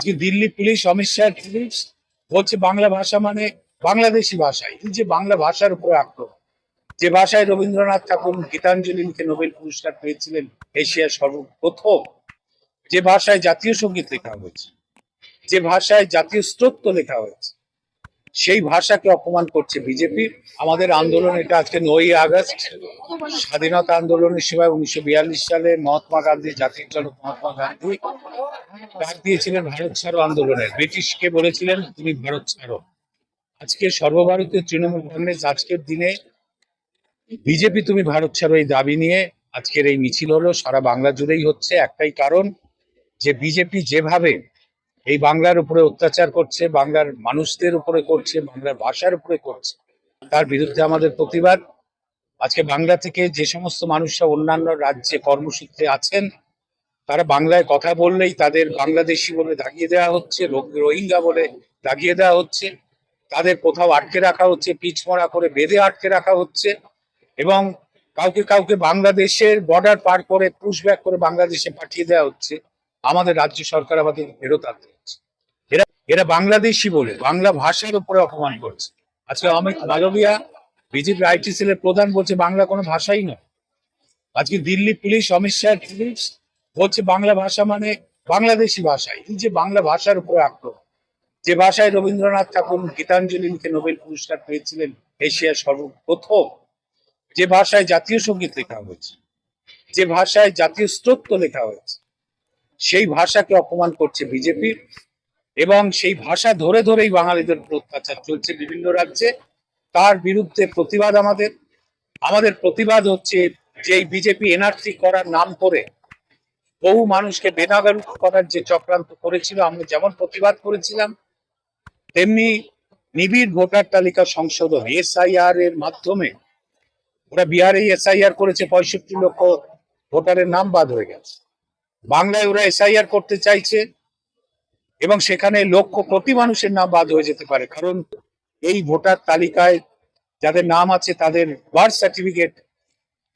আজকে Delhi police, Amit Shah police বলছে বাংলা ভাষা মানে বাংলাদেশি ভাষা। এই যে বাংলা ভাষার উপরে আক্রমণ। যে ভাষায় রবীন্দ্রনাথ ঠাকুর গীতাঞ্জলি লিখে নোবেল পুরস্কার পেয়েছিলেন এশিয়ার সর্বপ্রথম, যে ভাষায় জাতীয় সংগীত লেখা হয়েছে, যে ভাষায় জাতীয় স্তোত্র লেখা হয়েছে সেই ভাষাকে অপমান করছে বিজেপি। আমাদের আন্দোলন এটা আজকে নয় আগস্ট। স্বাধীনতা আন্দোলনের সময় উনিশশো বিয়াল্লিশ সালে মহাত্মা গান্ধী, জাতির জনক মহাত্মা গান্ধী ডাক দিয়েছিলেন, ভারত ছাড়ো আন্দোলনের। ব্রিটিশকে বলেছিলেন, তুমি ভারত ছাড়ো। আজকে সর্বভারতীয় তৃণমূল কংগ্রেস আজকের দিনে, বিজেপি, তুমি ভারত ছাড়ো। এই দাবি নিয়ে আজকের এই মিছিল হলো। সারা বাংলা জুড়েই হচ্ছে একটাই কারণ যে বিজেপি যেভাবে এই বাংলার উপরে অত্যাচার করছে, বাংলার মানুষদের উপরে করছে, বাংলার ভাষার উপরে করছে। তার বিরুদ্ধে আমাদের প্রতিবাদ। আজকে বাংলা থেকে যে সমস্ত মানুষরা অন্যান্য রাজ্যে কর্মসূত্রে আছেন, তারা বাংলায় কথা বললেই তাদের বাংলাদেশি বলে দাগিয়ে দেওয়া হচ্ছে রোহিঙ্গা বলে দাগিয়ে দেওয়া হচ্ছে। তাদের কোথাও আটকে রাখা হচ্ছে পিচমরা করে বেঁধে আটকে রাখা হচ্ছে এবং কাউকে কাউকে বাংলাদেশের বর্ডার পার করে পুশব্যাক করে বাংলাদেশে পাঠিয়ে দেওয়া হচ্ছে। আমাদের রাজ্য সরকার আমাদের ফেরত আনতে হচ্ছে এরা এরা বাংলাদেশি বলে, বাংলা ভাষার উপরে অপমান করছে। আজকে অমিত মালবিয়া বিজেপি আইটি সেলের প্রধান, বলছে বাংলা কোনো ভাষাই নয়। আজকে দিল্লি পুলিশ, অমিত শাহ পুলিশ, বলছে বাংলা ভাষা মানে বাংলাদেশি ভাষা। এই যে বাংলা ভাষার উপরে আক্রমণ, যে ভাষায় রবীন্দ্রনাথ ঠাকুর গীতাঞ্জলি লিখে নোবেল পুরস্কার পেয়েছিলেন এশিয়ার সর্বপ্রথম, যে ভাষায় জাতীয় সংগীত লেখা হয়েছে, যে ভাষায় জাতীয় স্তোত্র লেখা হয়েছে সেই ভাষাকে অপমান করছে বিজেপি এবং সেই ভাষা ধরে ধরেই বাঙালিদের অত্যাচার চলছে বিভিন্ন রাজ্যে। তার বিরুদ্ধে প্রতিবাদ আমাদের। আমাদের প্রতিবাদ হচ্ছে যে বিজেপি এনআরসি করার নাম করে বহু মানুষকে বেনাগারুক করার যে চক্রান্ত করেছিল, আমরা যেমন প্রতিবাদ করেছিলাম, তেমনি নিবিড় ভোটার তালিকা সংশোধন, এসআইআর এর মাধ্যমে ওরা বিহারে এসআইআর করেছে, পঁয়ষট্টি লক্ষ ভোটারের নাম বাদ হয়ে গেছে। বাংলায় ওরা এসআইআর করতে চাইছে এবং সেখানে লক্ষ কোটি মানুষের নাম বাদ হয়ে যেতে পারে। কারণ এই ভোটার তালিকায় যাদের নাম আছে তাদের বার্থ সার্টিফিকেট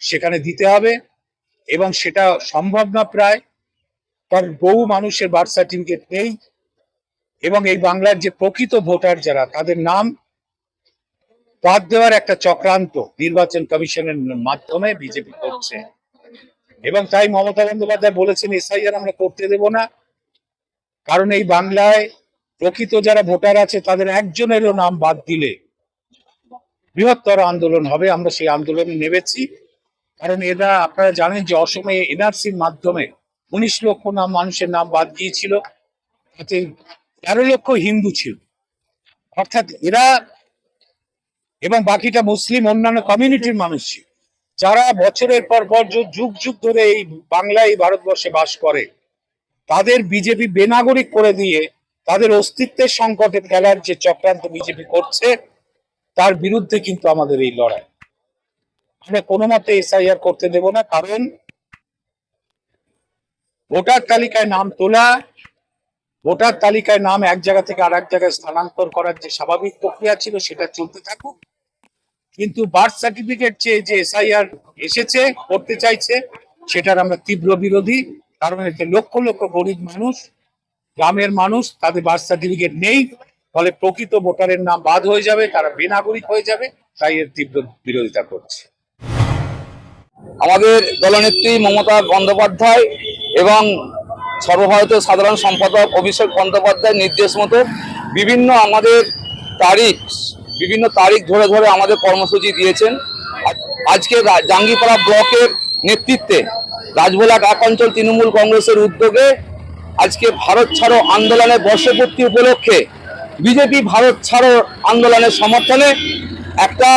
সেখানে দিতে হবে এবং সেটা সম্ভব না প্রায়, কারণ বহু মানুষের বার্থ সার্টিফিকেট নেই এবং এই বাংলার যে প্রকৃত ভোটার যারা, তাদের নাম বাদ দেওয়ার একটা চক্রান্ত নির্বাচন কমিশনের মাধ্যমে বিজেপি করছে। এবং তাই মমতা বন্দ্যোপাধ্যায় বলেছেন, এসআইআর আমরা করতে দেব না। কারণ এই বাংলায় প্রকৃত যারা ভোটার আছে, তাদের একজনেরও নাম বাদ দিলে বৃহত্তর আন্দোলন হবে। আমরা সেই আন্দোলনে নেমেছি। কারণ এরা, আপনারা জানেন যে অসমে এনআরসির মাধ্যমে উনিশ লক্ষ নাম, মানুষের নাম বাদ দিয়েছিল। তাতে তেরো লক্ষ হিন্দু ছিল। অর্থাৎ এরা এবং বাকিটা মুসলিম, অন্যান্য কমিউনিটির মানুষ ছিল। যারা বছরের পর পর যুগ যুগ ধরে এই বাংলায় ভারতবর্ষে বাস করে, তাদের বিজেপি বেনাগরিক করে দিয়ে তাদের অস্তিত্বের সংকটে ফেলার যে চক্রান্ত বিজেপি করছে, তার বিরুদ্ধে কিন্তু আমাদের এই লড়াই। আমরা কোনো মতে এসআইআর করতে দেব না, কারণ ভোটার তালিকায় নাম তোলা, ভোটার তালিকায় নাম এক জায়গা থেকে আর এক জায়গায় স্থানান্তর করার যে স্বাভাবিক প্রক্রিয়া ছিল, সেটা চলতে থাকুক। কিন্তু বার্থ সার্টিফিকেট চেয়ে যে এসআইআর এসেছে, করতে চাইছে, সেটার আমরা তীব্র বিরোধী। কারণ এতে লক্ষ লক্ষ গরিব মানুষ, গ্রামের মানুষ, তাদের বার্থ সার্টিফিকেট নেই, ফলে প্রকৃত ভোটারের নাম বাদ হয়ে যাবে, তারা বেনাগরিক হয়ে যাবে, তাই এর তীব্র বিরোধিতা করছে। আমাদের দলনেত্রী মমতা বন্দ্যোপাধ্যায় এবং সর্বভারতীয় সাধারণ সম্পাদক অভিষেক বন্দ্যোপাধ্যায়ের নির্দেশ মতো বিভিন্ন আমাদের তারিখ বিভিন্ন তারিখ ধরে ধরে আমাদের কর্মসূচি দিয়েছেন। আজকে জাঙ্গিপাড়া ব্লকের নেতৃত্বে রাজভোলাক এক অঞ্চল তৃণমূল কংগ্রেসের উদ্যোগে আজকে ভারত ছাড়ো আন্দোলনের বর্ষপূর্তি উপলক্ষে বিজেপি ভারত ছাড়ো আন্দোলনের সমর্থনে একটা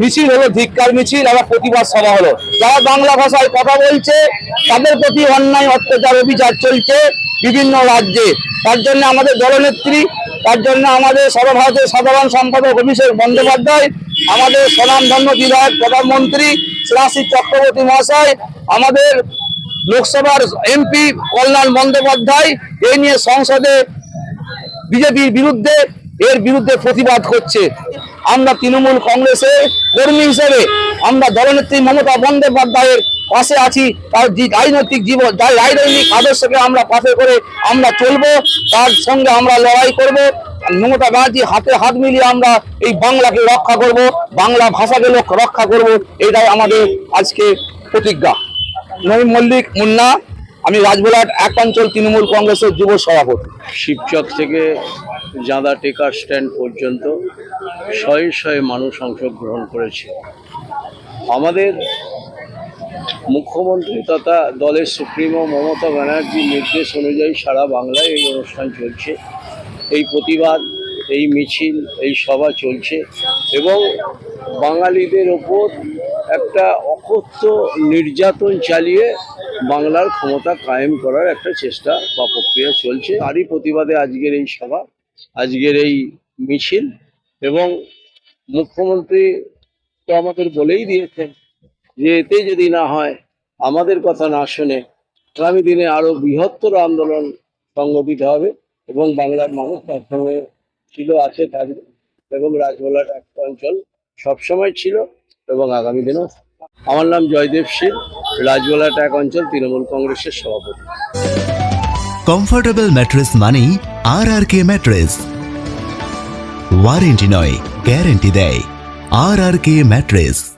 মিছিল হলো, ধিক্কার মিছিল, আবার প্রতিবাদ সভা হলো। যারা বাংলা ভাষায় কথা বলছে, তাদের প্রতি অন্যায়, অত্যাচার অভিযান চলছে বিভিন্ন রাজ্যে। তার জন্য আমাদের দলনেত্রী তার জন্য আমাদের সর্বভারতীয় সাধারণ সম্পাদক অভিষেক বন্দ্যোপাধ্যায়, আমাদের স্বনামধন্য বিধায়ক প্রধানমন্ত্রী শ্রী চক্রবর্তী মহাশয়, আমাদের লোকসভার এমপি কল্যাণ বন্দ্যোপাধ্যায়, এই নিয়ে সংসদে বিজেপির বিরুদ্ধে এর বিরুদ্ধে প্রতিবাদ করছে। আমরা তৃণমূল কংগ্রেসের কর্মী হিসেবে আমরা দলনেত্রী মমতা বন্দ্যোপাধ্যায়ের পাশে আছি, তার যে রাজনৈতিক জীবন যার রাজনৈতিক আদর্শকে আমরা পাশে করে আমরা চলবো, তার সঙ্গে আমরা লড়াই করব। মমতা ব্যানার্জি হাতে হাত মিলিয়ে আমরা এই বাংলাকে রক্ষা করব, বাংলা ভাষাকে লক্ষ- রক্ষা করব, এটাই আমাদের আজকে প্রতিজ্ঞা। নবীন মল্লিক মুন্না, আমি রাজবোলাট এক অঞ্চল তৃণমূল কংগ্রেসের যুব সভাপতি। শিবচক থেকে জাদা টেকার স্ট্যান্ড পর্যন্ত শয়ে শয়ে মানুষ অংশগ্রহণ করেছে। আমাদের মুখ্যমন্ত্রী তথা দলের সুপ্রিমো মমতা ব্যানার্জির নির্দেশ অনুযায়ী সারা বাংলায় এই অনুষ্ঠান চলছে। এই প্রতিবাদ, এই মিছিল, এই সভা চলছে এবং বাঙালিদের ওপর একটা অকথ্য নির্যাতন চালিয়ে বাংলার ক্ষমতা কায়েম করার একটা চেষ্টা বা প্রক্রিয়া চলছে। তারই প্রতিবাদে আজকের এই সভা, আজকের এই মিছিল এবং মুখ্যমন্ত্রী তো আমাদের বলেই দিয়েছেন যে এতে যদি না হয়, আমাদের কথা না শুনে আগামী দিনে আরও বৃহত্তর আন্দোলন সংগঠিত হবে এবং বাংলার মানুষ তার সঙ্গে ছিল, আছে, থাকবে এবং রাজবোলার একটা অঞ্চল সবসময় ছিল এবং আগামী দিনেও আমার নাম জয়দেব শীল রাজবোলাট এক অঞ্চল তৃণমূল কংগ্রেসের সভাপতি। কমফোর্টেবল ম্যাট্রেস মানেই R R K mattress warranty নয় গ্যারেন্টি দেয়। আর আর কে ম্যাট্রেস